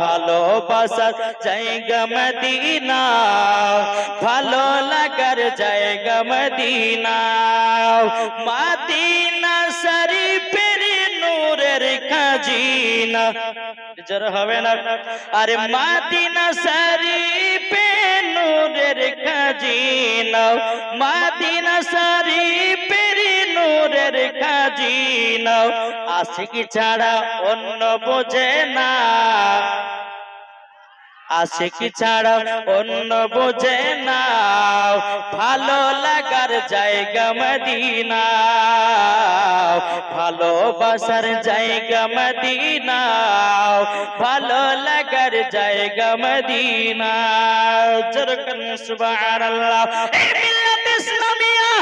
ভালোবাসার জায়গা মদিনা, ভালো লাগার জায়গা মদিনা। মাদিনা শরীফের নূরের খাজিনা। জোর হবে না? আরে মাদিনা শরীফে নূরের খাজিনা। মাদিনা শরীফের নূরের খাজিনা আশিক ছাড়া অন্য বোঝে না। আশিক ছাড়া অন্য বোঝে না। ভালো লাগার জায়গা মদিনা। ভালোবাসার জায়গা মদিনা। ভালো লাগার জায়গা মদিনা। জরকন সুবহানাল্লাহ। এই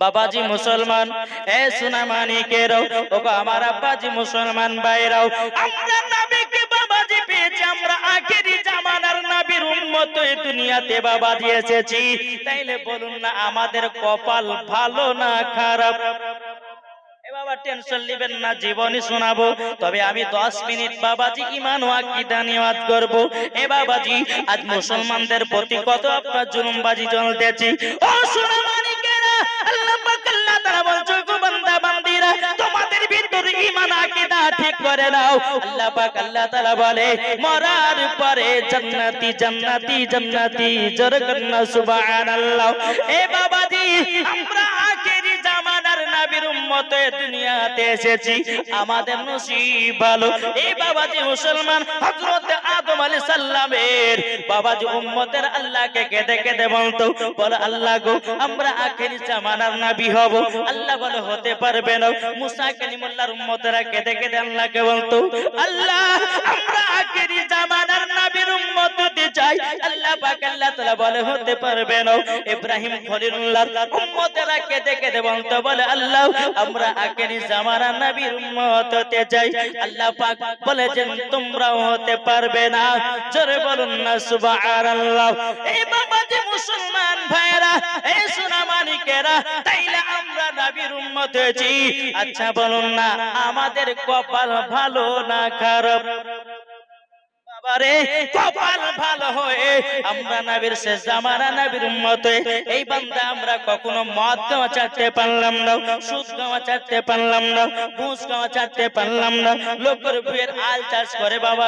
বাবাজি মুসলমান এ সুনামানি কেরও ওগো আমার আব্বাজি মুসলমান ভাইরাও আমরা নবীকে বাবাজি পেয়েছি আমরা আখেরি জামানার নবীর উম্মত এই দুনিয়াতে বাবাজি এসেছি। তাইলে বলুন না আমাদের কপাল ভালো না খারাপ? বাবা টেনশন নেবেন না জীবনী শোনাবো। তবে আমি দশ মিনিট বাবাজি ইমান ও আকীদা করব। এ বাবাজি আজ মুসলমানদের প্রতি কত আপনার জুলুমবাজি চলতেছে ও সোনামানিকেরা ভিতরে ঈমান আকীদা ঠিক করে নাও। আল্লাহ পাক, আল্লাহ তাআলা বলে, মরার পরে জান্নাতি জান্নাতি জান্নাতি, জরকন্না, সুবহানাল্লাহ। এ বাবাজি, আমরা উম্মতে দুনিয়াতে এসেছি। আমাদের নসিব ভালো। এই বাবাজি মুসলমান হযরত আদম আলাইহিস সালামের বাবাজি উম্মতের আল্লাহকে কেঁদে কেঁদে বলতো, বলে আল্লাহ গো, আমরা আখেরি জামানার নবী হব। আল্লাহ বলে, হতে পারবে না। মুসা কালিমুল্লাহর উম্মতেরা কেঁদে কেঁদে আল্লাহকে বলতো, আল্লাহ, আমরা আখেরি জামানার নবীর উম্মত হতে চাই, আল্লাহ পাক আল্লাহ তাআলা বলে, হতে পারবে না। ইব্রাহিম খলিলুল্লাহর উম্মতেরা কেঁদে কেঁদে বলতো বলে, আল্লাহ, আমরা আখেরি জামানার নবীর উম্মত হতে চাই। আল্লাহ পাক বলেছেন, তোমরাও হতে পারবে না। জোরে বলুন না, সুবহানাল্লাহ। এই বাবাজি মুসলমান ভাইরা এই সোনামানিকেরা তাইলে আমরা নবীর উম্মত হয়েছি। আচ্ছা বলুন না, আমাদের কপাল ভালো না খারাপ? বাবারে কপাল ভালো হয়ে আমরা নবীর শেষ জামানা নবীর হয়ে এই বান্দা আমরা কখনো মদ গাওয়া চাটতে পারলাম না, সুদ গাওয়া চাটতে পারলাম না, ঘুষ গাওয়া চাটতে পারলাম না, লোকের বুয়ের আল চাষ করে বাবা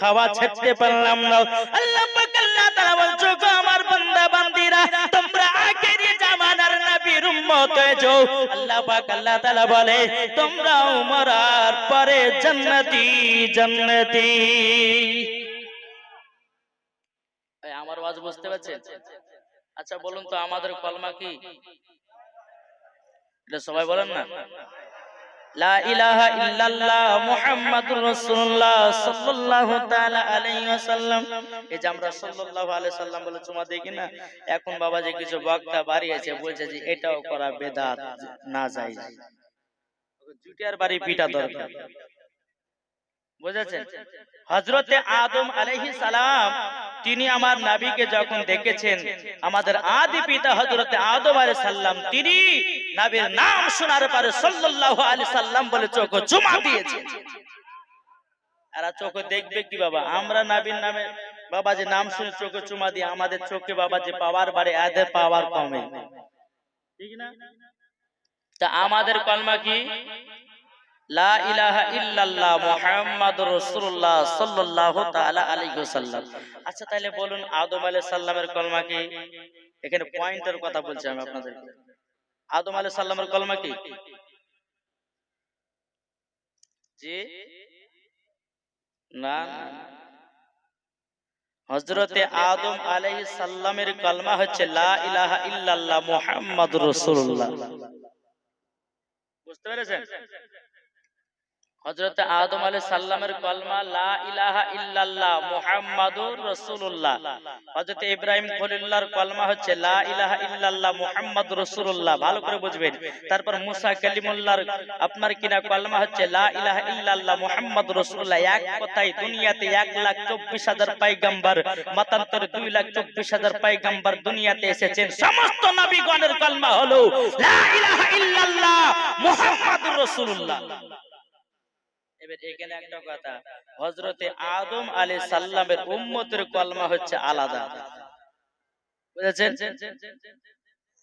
খাওয়া ছেড়তে পারলাম না। আল্লাহ পাক আল্লাহ তাআলা বলছো, গো আমার বান্দা, বান্দিরা, তোমরা আখেরি জামানার নবীর উম্মত হয়েছো আল্লাহ পাক আল্লাহ তাআলা বলে, তোমরাও মরার পরে জান্নাতি জান্নাতি। এই আমার ওয়াজ বুঝতে পারছেন? আচ্ছা বলুন তো আমাদের কলমা কি? এটা সবাই বলেন না? এখন বাবা যে কিছু বক্তা বাড়িয়েছে, বলছে যে এটাও করা বেদাত, না যায় জুটিয়ার বাড়ি পিটা দরকার। বুঝেছেন? হজরতে আদম আলাইহিস সালাম তিনি আমার নাবিকে যখন দেখেছেন আমাদের আদি পিতা হজরতে আদম আলাইহিস সালাম তিনি নবীর নাম শোনার পরে সাল্লাল্লাহু আলাইহি সাল্লাম বলে চোখ চুমা দিয়েছেন। এরা চোখে দেখবে কি বাবা? আমরা নবীর নামে বাবা যে নাম শুনে চোখে চুমা দিয়ে আমাদের চোখে বাবা যে পাওয়ার বাড়ে এদের পাওয়ার কমে। ঠিক না? তা আমাদের কলমা কি? লা ইলাহা ইল্লাল্লাহ মুহাম্মাদুর রাসূলুল্লাহ সাল্লাল্লাহু তাআলা আলাইহি ওয়াসাল্লাম। আচ্ছা তাহলে বলুন আদম আলাইহিস সালামের কলমা কি? এখানে পয়েন্টের কথা বলছি আমি আপনাদেরকে। আদম আলাইহিস সালামের কলমা কি? জি? না? হযরতে আদম আলাইহিস সালামের কলমা হচ্ছে লা ইলাহা ইল্লাল্লাহ মুহাম্মাদুর রাসূলুল্লাহ। বুঝতে পেরেছেন? হযরত আদম আলাইহিস সালামের কলমা, লা ইলাহা ইল্লাল্লাহ, মুহাম্মাদুর রাসূলুল্লাহ। হযরত ইব্রাহিম খলিলুল্লাহর কলমা হচ্ছে, লা ইলাহা ইল্লাল্লাহ, মুহাম্মাদুর রাসূলুল্লাহ। ভালো করে বুঝবেন। তারপর মুসা কালিমুল্লাহর আপনার কিনা কলমা হচ্ছে, লা ইলাহা ইল্লাল্লাহ, মুহাম্মাদুর রাসূলুল্লাহ। এক কথায় দুনিয়াতে 1 লাখ 24 হাজার পয়গম্বর মতান্তরে 2 লাখ 24 হাজার পয়গম্বর দুনিয়াতে এসেছেন। সমস্ত নবীগণের কলমা হলো, লা ইলাহা ইল্লাল্লাহ, মুহাম্মাদুর রাসূলুল্লাহ। এবার এখানে একটা কথা হযরতে আদম আলাইহিস সালামের উম্মতের কলমা হচ্ছে আলাদা। বুঝেছেন?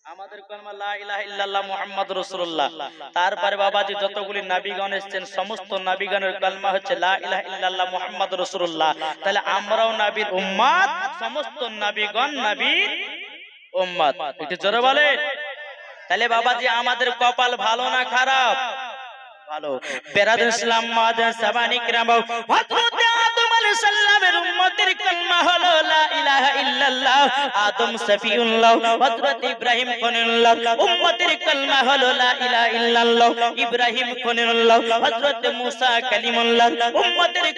আমাদের কলমা লা ইলাহা ইল্লাল্লাহ মুহাম্মাদুর রাসূলুল্লাহ। তারপরে বাবাজি যতগুলি নবীগণ এসেছেন সমস্ত নবীগণের কলমা হচ্ছে লা ইলাহা ইল্লাল্লাহ মুহাম্মাদুর রাসূলুল্লাহ। তাহলে আমরাও নবীর উম্মত সমস্ত নবীগণ নবীর উম্মত একটু জোরে বলেন। তাহলে বাবাজি আমাদের কপাল ভালো না খারাপ? ভালো। বেরাদুল ইসলাম মাদ সাবানিক কিরাম হযরত আদম আলাইহিস সালামের উম্মতের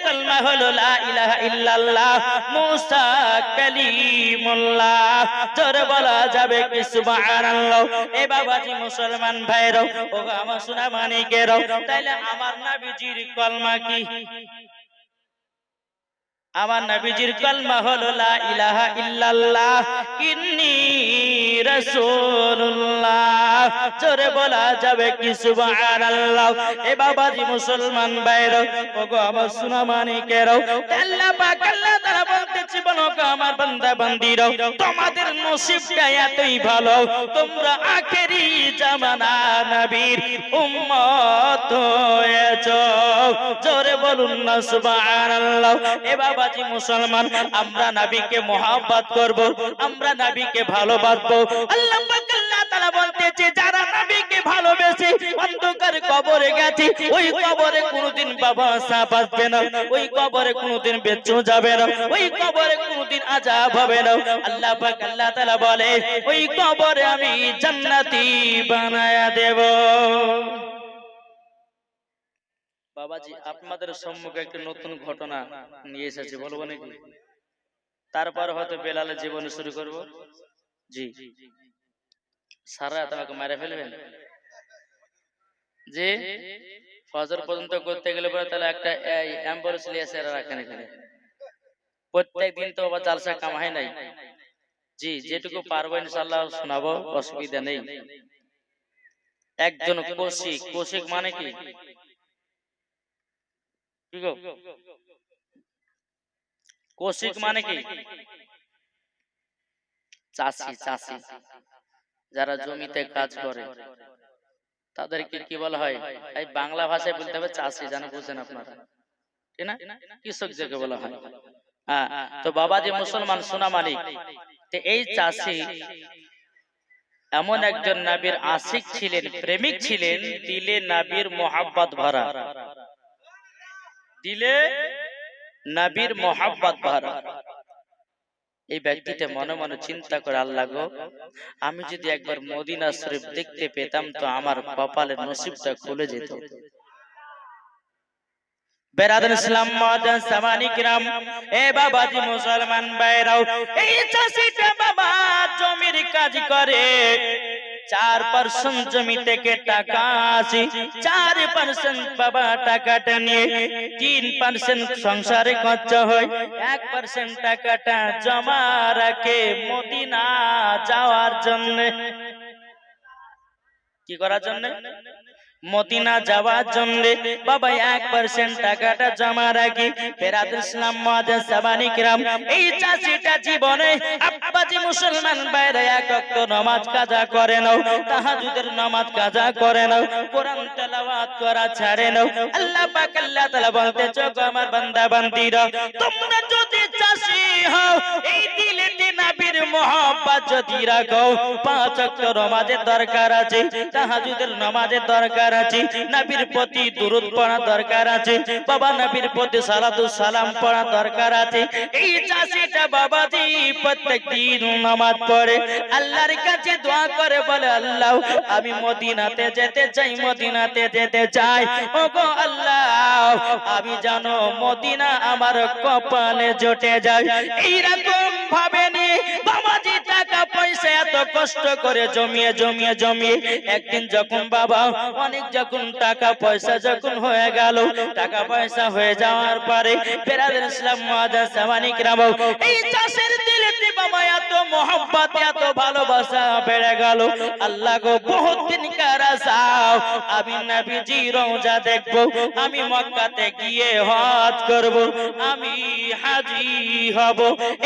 কালমা হলো লা জোরে বলা যাবে কি সুবহানাল্লাহ। এ বাবাজি মুসলমান ভাইরা ও আমার সোনা মানিকেরাও তাইলে আমার নবীজির কলমা কি? আমার নবীজির কলমা হলো লা ইলাহা ইল্লাল্লাহ। ইন্নী রাসূলুল্লাহ জোরে বলা যাবে কি সুবহানাল্লাহ? এ বাবাজি মুসলমান ভাইরা, ওগো আমার সোনা মানিকেরাও আল্লাহ পাক আল্লাহ বলো গো আমার বান্দা বান্দিরাও তোমাদের নসিবটা এতই ভালো, তোমরা আখেরি জামানা নবীর উম্মত হয়েছো। জোরে বলুন না সুবহানাল্লাহ। এ বাবাজি মুসলমান, আমরা নবীকে মহব্বত করব, আমরা নবীকে ভালোবাসবো আমি জান্নাতি বানায়া দেব। বাবাজি, আপনাদের সম্মুখে একটা নতুন ঘটনা নিয়ে এসেছি, বলব নাকি? তারপর হয়তো বেলালে জীবন শুরু করব। জি। সারা রাত আমাকে মেরে ফেলবেন? যে ফজর পর্যন্ত করতে গেলে পরে তাহলে একটা অ্যাম্বুলেন্স নিয়ে এসে রাখেন এখানে প্রত্যেক দিন তো আবার জালসা কামাই নাই। জি যেটুকু পারব ইনশাল্লাহ শোনাবো অসুবিধা নেই। একজন কৌশিক কৌশিক মানে কি? কি? কৌশিক মানে কি? চাষি চাষি যারা জমিতে কাজ করে। তাদেরকে কি বলা হয়? এই বাংলা ভাষায় বলতে হবে চাষি জানো বুঝেন আপনারা। ঠিক না? কৃষক যাকে বলা হয়। হ্যাঁ। তো বাবাজি মুসলমান সোনা মালিক এই চাষি এমন একজন নাবির আশিক ছিলেন প্রেমিক ছিলেন দিলে নাবির মোহাব্বত ভরা দিলে নাবির মোহাব্বত ভরা এই ব্যক্তিটা মনে মনে চিন্তা করে আল্লাহ গো আমি যদি একবার মদিনা শরীফ দেখতে পেতাম তো আমার কপালের নসিবটা খুলে যেত। বেরাদুল ইসলাম মাদান সামানি কিরাম এ বাবাজি মুসলমান ভাইরাও এই চাষিটা বাবা জমির কাজ করে। চার পার্সেন্ট জমি থেকে টাকা আসি চার পার্সেন্ট বাবা টাকাটা নিয়ে তিন পার্সেন্ট সংসারে খরচা হয়। এক পার্সেন্ট টাকাটা জমা রাখে মদিনা যাওয়ার জন্য। কি করার জন্য? মদিনা যাওয়ার জন্য বাবা এক পার্সেন্ট টাকাটা জমা রাখি। ফেরাদ ইসলাম মাদান সাবানি কিরাম এই চাষিটা জীবনে আব্বাজি মুসলমান বাইরে এক অক্ত নামাজ কাজা করে নাও। তাহাজুদের নামাজ কাজা করে নাও। কোরআন তেলাওয়াত করা ছাড়ে নাও। আল্লাহ পাক আল্লাহ তাআলা বলতে চোখ আমার বান্দা বান্দিরা তোমরা যদি চাষি হও এই দিলেতে মোহাম্মত যদি রাখো, পাঁচ ওয়াক্ত দরকার আছে, তাহাজুদের নামাজের দরকার আছে, নবীর প্রতি দুরূদ পড়া দরকার আছে, বাবা নবীর প্রতি সালাতু সালাম পড়া দরকার আছে। এই চাষিটা বাবাজি প্রত্যেক দিন নামাজ পড়ে, আল্লাহর কাছে দোয়া করে বলে, আল্লাহ, আমি মদিনাতে যেতে চাই, মদিনাতে যেতে চাই। ও গো আল্লাহ, আমি জানো মদিনা আমার কপালে জটে যায় এইরকম ভাবে নি কষ্ট করে জমিয়ে জমিয়ে জমিয়ে একদিন যখন বাবা, অনেক যখন টাকা পয়সা যখন হয়ে গেল, টাকা পয়সা হয়ে যাওয়ার পরে বেরাদের ইসলাম মহাজা রাম এই চাষের দিলেতে বাবা এত মোহাম্মত এত ভালোবাসা বেড়ে গেল। আল্লাহ গো, বহুত দিন যাও, আমি নবীজি রওজা দেখব, আমি মক্কাতে গিয়ে হজ করব, আমি হাজি হব।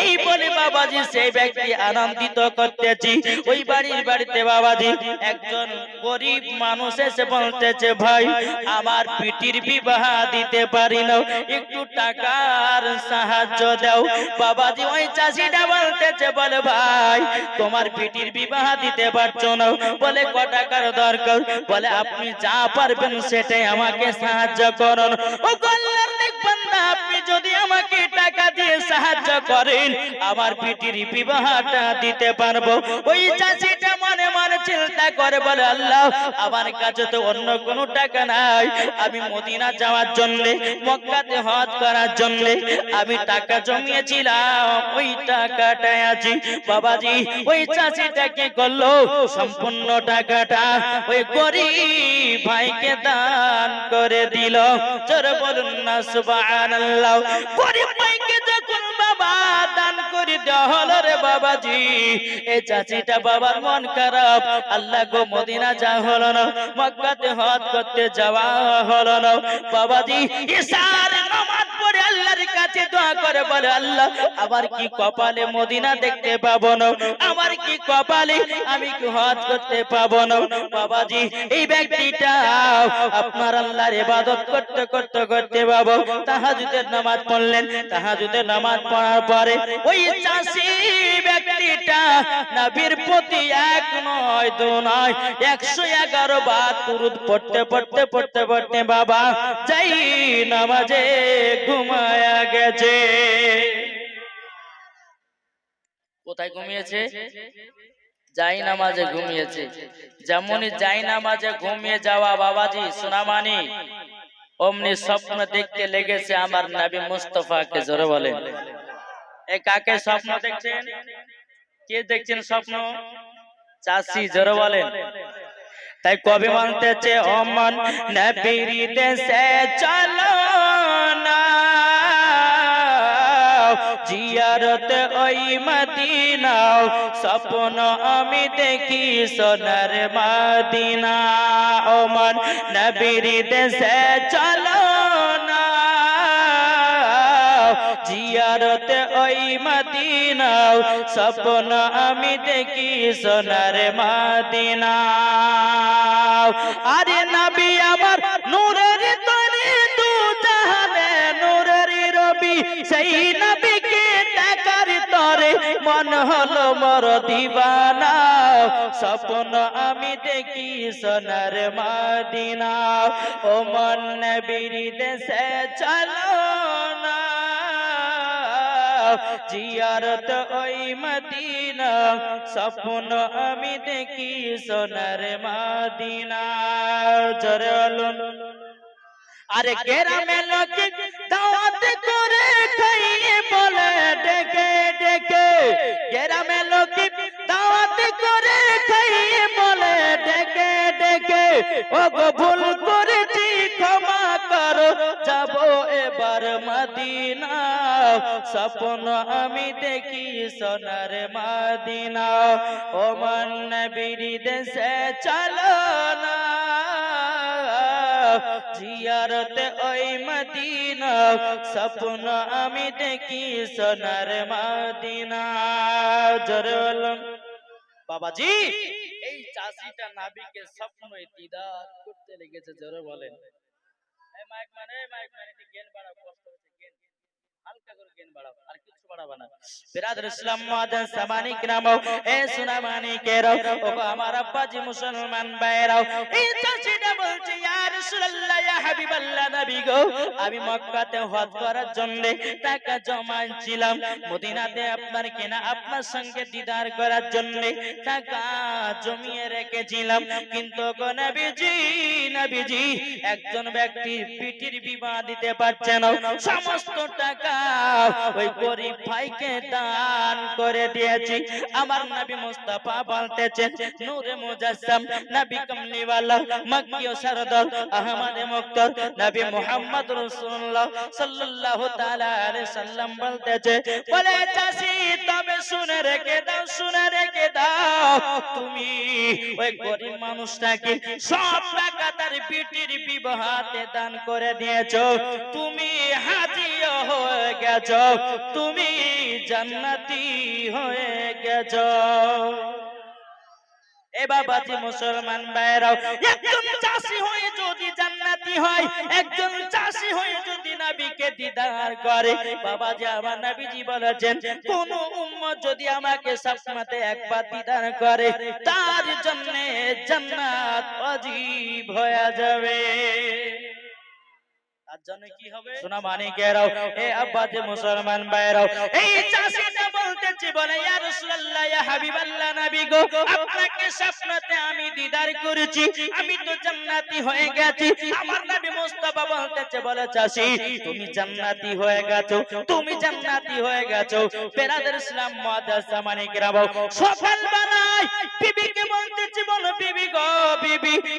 এই বলে বাবাজি সেই ব্যক্তি আনন্দিত করতেছি। ওই বাড়ির বাড়িতে বাবাজি একজন গরিব মানুষ এসে বলতেছে, ভাই, আমার পিটির বিবাহ দিতে পারি না, একটু টাকার সাহায্য দাও। বাবাজি ওই চাষিটা বলতেছে, বলে, ভাই, তোমার পিটির বিবাহ দিতে পারছ না। বলে, ক টাকার দরকার? বলে, আপনি যা পারবেন সেটাই আমাকে সাহায্য করুন। ও বান্দা, আপনি যদি আমাকে টাকা দিয়ে সাহায্য করেন, আমার পিটির বিবাহটা দিতে পারব। ওই চাষিটা মনে মনে চিন্তা করে বলে, আল্লাহ, আমার কাছে তো অন্য কোনো টাকা নাই। আমি মদিনা যাওয়ার জন্য, মক্কাতে হজ করার জন্য আমি টাকা জমিয়েছিলাম। ওই টাকাটা আছি বাবাজি ওই চাষিটা কি করল। সম্পূর্ণ টাকাটা ওই গরিব ভাইকে দান করে দিল। চোর বলুন না, সুবহানাল্লাহ। গরিব ভাইকে বাবাজি। এ চাচিটা বাবার মন খারাপ। আল্লাহ গো, মদিনা যা হলো না। মক্কাতে হজ করতে যাওয়া হলো না। বাবাজি পড়ে আল্লাহর কাছে দোয়া করে বলে, আল্লাহ আমার কি কপালে মদিনা দেখতে পাবো না আমার কি কপালে আমি কি হজ করতে পাবো না বাবাজি, এই ব্যক্তিটা আপনার আল্লাহর ইবাদত করতে করতে করতে পাব। তাহাজুদের নামাজ পড়লেন। তাহাজুদের নামাজ পড়ার পরে ওই চাষি ব্যক্তিটা নবীর প্রতি এক নয়, দু নয়, একশো এগারো তুরুদ পড়তে পড়তে পড়তে পড়তে বাবা যাই নামাজে ঘুমায়া গেছে। কোথায় ঘুমিয়েছে? যাই নামাজে ঘুমিয়েছে। যেমনই যাই নামাজে ঘুমিয়ে যাওয়া বাবাজি সোনামানি অমনি স্বপ্ন দেখতে লেগেছে আমার নবী মুস্তফাকে, জোরে বলেন। এ কাকে স্বপ্ন দেখছেন? কে দেখছেন স্বপ্ন? চাষি জোরে বলেন তাই কবি মানতেছে অমন নবীর দেশে চলো না জিয়ারত ওই মদিনাও স্বপ্ন আমি দেখি সোনার মদিনা। ওমন নবীর দেশে চলো না জিয়ারত ওই মদিনাও স্বপ্ন আমি দেখি সোনার মদিনা আরে নবী, আমার নূরের তরে দু জাহানে, নূরের রবি, সেই নবীকে দেখার তরে মন হলো মর দিবানা। স্বপ্ন আমি দেখি সোনার মদিনা ও মন নবীর দেশে চলো। জিয়ারত ওই মদিনা স্বপ্ন আমি দেখি সোনার মদিনা। জরলুন আরে গ্রামে লোক দাওয়াত করে খাইয়ে বলে ডেকে ডেকে। গ্রামে লোক দাওয়াত করে খাইয়ে বলে ডেকে ডেকে। ও গো ভুল করেছি ক্ষমা যাব এবার মদিনা। স্বপ্ন আমি দেখি সোনার মদিনা। ও মন দেশে চলো না। জিয়ারত ওই মদিনা। স্বপ্ন আমি দেখি সোনার মদিনা। জরলম বাবাজি, এই চাষিটা নাবিকে স্বপ্ন দিদার করতে লেগেছে, জোরে বলেন। মাইক মানে এই মাইক মানে একটু জ্ঞান বাড়াও কষ্ট হচ্ছে জ্ঞান হালকা করে জ্ঞান বাড়াও না আমি মক্কাতে হজ করার জন্য টাকা জমাইছিলাম মদিনাতে আপনার কেনা আপনার সঙ্গে দিদার করার জন্য টাকা জমিয়ে রেখেছিলাম কিন্তু একজন ব্যক্তি পিঠির বিবাহ দিতে পারছে না সমস্ত টাকা ওই গরিব ভাইকে দান করে দিয়েছি। আমার নবী মুস্তাফা বলতেছেন, নূরে মুজাসসাম, নবী কমলিওয়ালা সরদার মুক্তার, নবী মুহাম্মদ রাসূলুল্লাহ সাল্লাল্লাহু তাআলা আলাইহি সাল্লাম বলতেছে, বলে তবে শুনে রেখে দাও, শুনে রেখে দাও, তুমি ওই গরিব মানুষটাকে সব টাকা তার বিবাহতে দান করে দিয়েছ। তুমি হাজিও হয়ে গেছো, তুমি জান্নাতি হয়ে গেছো। এ বাবাজি মুসলমান ভাইরাও একজন চাষি হয়ে যদি জান্নাতি হয়, একজন চাষি হয়ে যদি নবীকে দিদার করে, বাবাজি আমার নবীজি বলেছেন, কোন উম্মত যদি আমাকে সবসময় একবার দিদার করে, তার জন্য জান্নাত অজীব হয়ে যাবে। তার জন্য কি হবে সোনা মানিকেরাও এ আব্বাজে মুসলমান ভাইরাও এই চাষিটা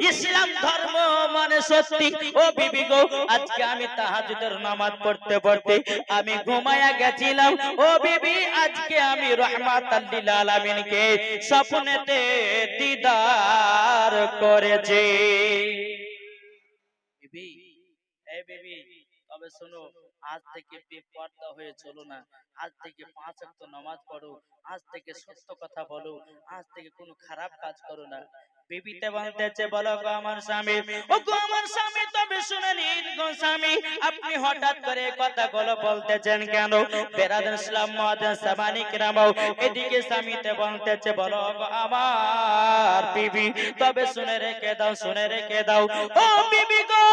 ইসলাম ধর্ম মানে ও বিবি গো, আজকে আমি তাহাজুদের নামাজ পড়তে পড়তে আমি ঘুমায়া গেছিলাম। ও বিবি, আজকে আমি রহমাত লিল আলামিনকে স্বপ্নেতে দিদার করেছি। তবে শোনো, আজ থেকে বেপর্দা হয়ে চলো না। আজ থেকে পাঁচ নামাজ পড়ো, আজ থেকে সত্য কথা বলো, আজ থেকে কোনো খারাপ কাজ করো না। বিবিতে বলতেছে বলো গো আমার স্বামী। ও গো আমার স্বামী, তবে শুনে নিন গো স্বামী, আপনি হঠাৎ করে এই কথাগুলো বলতেছেন কেন? বেরাদার ইসলাম মহাদান সামানি কিরামাও এদিকে স্বামীতে বলতেছে, বলো গো আমার বিবি তবে শুনে রেখে দাও, শুনে রেখে দাও। ও বিবি গো,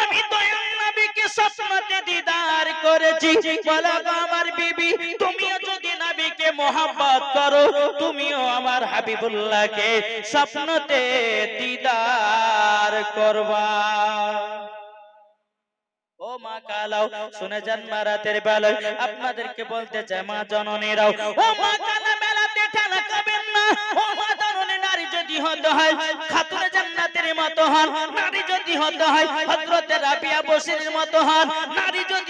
আমি দয়াল নবীকে স্বপ্নতে দিদার করেছি। বলো গো আমার বিবি তুমিও যদি মোহাম্মত করো, তুমিও আমার হাবিবুল্লাহকে স্বপ্নতে দিদার করবা। ও মা কালাও, শুনে যান মা রাতের বেলায়, আপনাদেরকে বলতে চাই, মা জননীরাও, ও মা কালা বেলাতে ঠেলা খাবেন না। ও মা জননী, নারী যদি হতে হয়, খাতুনে জান্নাতের মতো হন। নারী যদি হতে হয়, হযরতে রাবিয়া বসিরের মতো হন।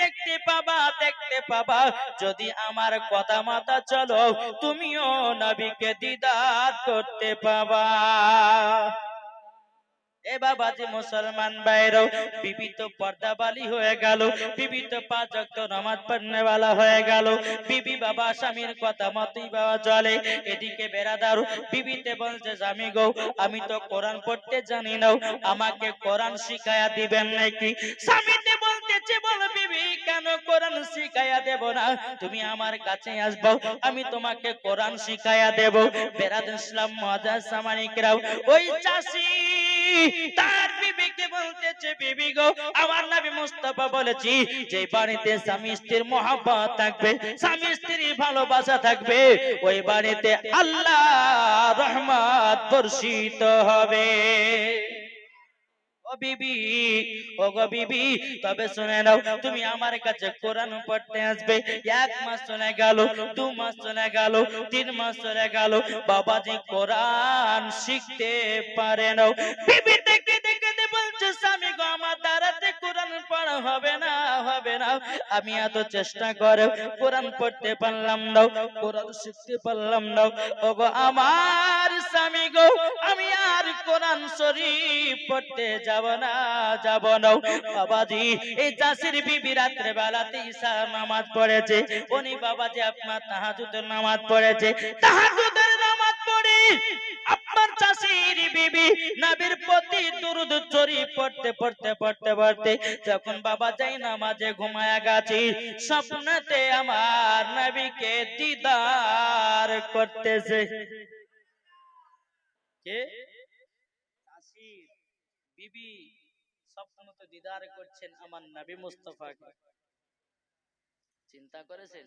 দেখতে পাবা দেখতে পাবা। যদি আমার কথা মাতা চলো, তুমিও নবীকে দিদার করতে পাবা। এ বাবাজি মুসলমান বাইরও বিবি তো পর্দাবালি হয়ে গেল বিবি তো পাঁচ ওয়াক্ত নামাজ পড়নেওয়ালা হয়ে গেল। বিবি বাবা স্বামীর কথা মতই বাবা চলে। এদিকে বেড়াদার বিবিতে বলছে, স্বামী গো, আমি তো কোরআন পড়তে জানি না। আমাকে কোরআন শিখায়া দিবেন নাকি? স্বামীতে বলতেছে বল, বিবি, কেন কোরআন শিখায়া দেব না? তুমি আমার কাছে আসব, আমি তোমাকে কোরআন শিখায়া দেব। বেরাদ ইসলাম মজা সামানিকরাও ওই চাষি, তার বিবিকে বলতেছে, বিবি গো, আমার নবী মুস্তাফা বলেছি, যে বাড়িতে স্বামী স্ত্রীর মহাব্বত থাকবে, স্বামী স্ত্রীর ভালোবাসা থাকবে, ওই বাড়িতে আল্লাহ রহমত বর্ষিত হবে। ও বিবি, ও গো বিবি, তবে শুনে নাও, তুমি আমার কাছে কোরআন পড়তে আসবে। এক মাস চলে গেল, দু মাস চলে গেল, তিন মাস চলে গেল, বাবাজি কোরআন শিখতে পারে না বিবি দেখতে দেখে বলছে, স্বামী গো, আমার কোরআন পড়া হবে না হবে না। আমি এত চেষ্টা করে কোরআন পড়তে পারলাম না, কোরআন শিখতে পারলাম না। ও গো আমার স্বামী গো, আমি আর কোরআন শরীফ পড়তে যাব না যাব না। বাবাজি, এই চাষির বিবি রাত্রে বেলাতে ঈশা নামাজ পড়েছে। উনি বাবাজি আপনার তাহাজুদের নামাজ পড়েছে। তাহাজুদের নামাজ পড়ে। নবীর প্রতি দুরুদ শরীফ পড়তে পড়তে পড়তে পড়তে, যখন বাবা যাই নামাজে ঘুমায়া গেছি, স্বপ্নতে আমার নবীকে দিদার করতেছে। দিদার করছেন আমার নবী মুস্তফাকে। চিন্তা করেছেন?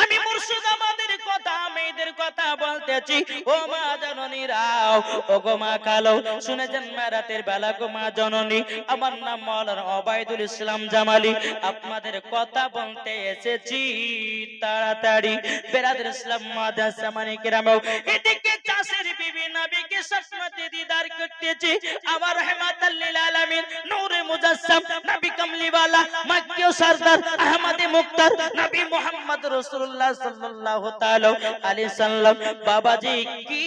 আমি মুর্শিদাবাদের কথা, মেয়েদের কথা বলতেছি। ও মা জননী রাও ও গো মা কালো, শুনেছেন মা রাতের বেলা গো মা জননী? আমার নাম মৌলানা ওবায়দুল ইসলাম জামালি। আপনাদের কথা বলতে এসেছি, তাড়াতাড়ি। বেরাদুল ইসলাম মাদ্রাসা মানে কিরামাও এদিক সসমতে দিদার করতেছি। আমার রহমাতাল লিল আলামিন, নূরে মুজাসসাম, নবী কামলিওয়ালা মক্কি সরদার, আহমদে মুক্তার, নবী মুহাম্মদ রাসূলুল্লাহ সাল্লাল্লাহু তাআলা আলাইহি সাল্লাম। বাবাজি, কি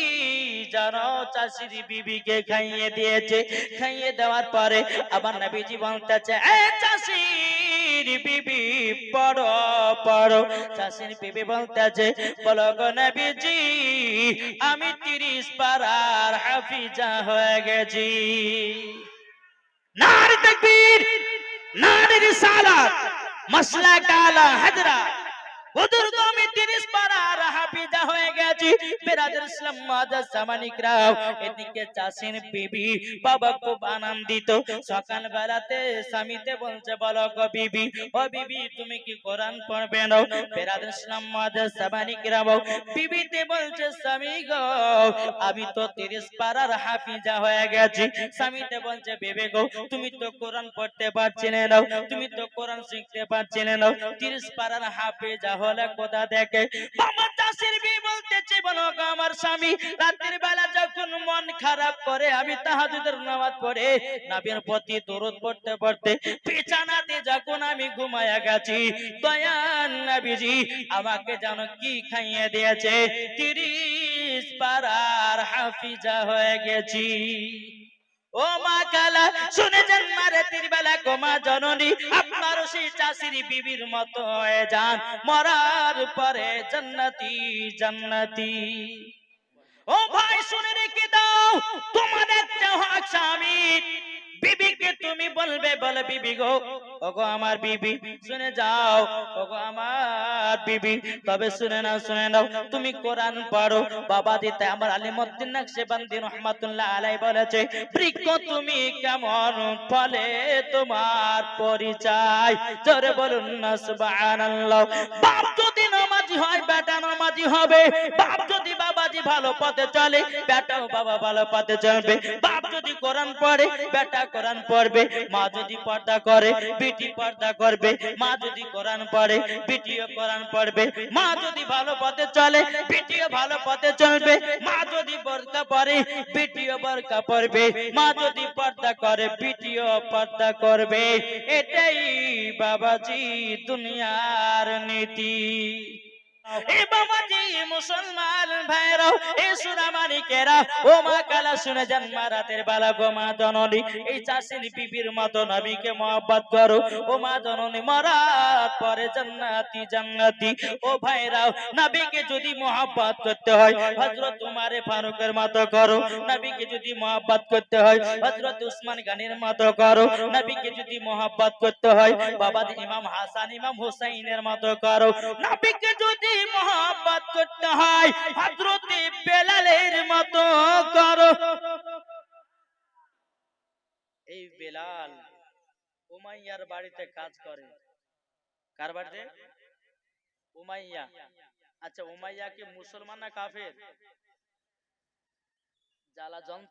চাষির বিবিকে খাইয়ে দিয়েছে। খাইয়ে দেওয়ার পরে আবার এ চাষির বিবি, পড়ো পড়ো। চাষির বিবি বলো আমি তিরিশ পারার হাফিজা হয়ে গেছি। নারী কালা হাজরা। আমি 30 পারার হাফিজা হয়ে গেছি। ইসলাম মাদার সামানিকরাও এদিকে বিবি বাবা খুব আনন্দিত। স্বামীতে বলছে, বলো গো বিবি, ও বিবি, তুমি কি কোরআন পড়বে না ইসলাম মাদার সামানিকরাও বিবিতে বলছে, স্বামী গো, আমি তো 30 পারার হাফিজা হয়ে গেছি। স্বামীতে বলছে, বেবে গো, তুমি তো কোরআন পড়তে পারছিলে না তুমি তো কোরআন শিখতে পারছিলে না 30 পারার হাফিজা হলে কোথা দেখে আমার চাষির বি গো আমার স্বামী? বেলা যখন মন খারাপ করে, আমি নামাজ পড়ে, নাবির প্রতি পড়তে পড়তে, বিছানাতে যখন আমি ঘুমায়া গেছি, দয়ান নাবিজি আমাকে যেন কি খাইয়ে দিয়েছে? তিরিশ পারার হাফিজা হয়ে গেছি। ও মা কালা শুনেছেন মারে বেলা গোমা জননী, আপনার সেই চাষির বিবির মতো হয়ে যান। মরার পরে জান্নাতি জান্নাতি। ও ভাই, শুনে রেখে দাও তোমাদের হক স্বামী। বিবিকে তুমি বলবে, বলে বিবি গো। ওগো আমার বিবি, শুনে যাও। ওগো আমার বিবি, তবে শুনে নাও শুনে নাও। তুমি কোরআন পড়ো। বাবা দিতে আমার আলিমুদ্দিন নকশবন্দি রহমাতুল্লাহ আলাই বলেছে, বৃক্ষ তুমি কেমন ফলে তোমার পরিচয়? জোরে বলুন না, সুবহানাল্লাহ। বাপ যদি নামাজি হয় বেটা নামাজি হবে। বাপ যদি বাবাজি ভালো পথে চলে, বেটাও বাবা ভালো পথে চলবে। বাপ যদি কোরআন পড়ে, বেটা কোরআন পড়বে। মা যদি পর্দা করে, বেটি পর্দা করবে। মা যদি কোরআন পড়ে, বেটিও কোরআন পড়বে। মা যদি ভালো পথে চলে, বেটিও ভালো পথে চলবে। মা যদি বরকা পরে, বেটিও বরকা পরবে। মা যদি পর্দা করে, বেটিও পর্দা করবে। এটাই বাবাজি দুনিয়ার নীতি। এ বাবাজি মুসলমান এ ও মা কালা শুনে রাতের বেলা গো মা জননী, এই মতো নবীকে মহব্বত করো। ও মা জননী মরাত পরে ও ভাইরাও নবীকে যদি মহব্বত করতে হয়, হযরত উমারে ফারুকের মতো করো। নবীকে যদি মহব্বত করতে হয়, হযরত উসমান গানির মতো করো। নবীকে যদি মহব্বত করতে হয় বাবা ইমাম হাসান, ইমাম হুসাইনের মতো করো। নবীকে যদি মহব্বত করতে হয়। হযরত বেলালের মতো করো। এই বেলাল উমাইয়ার বাড়িতে কাজ করে। কার বাড়িতে? উমাইয়া। আচ্ছা উমাইয়া কি মুসলমান না কাফের? জ্বালা যন্ত্র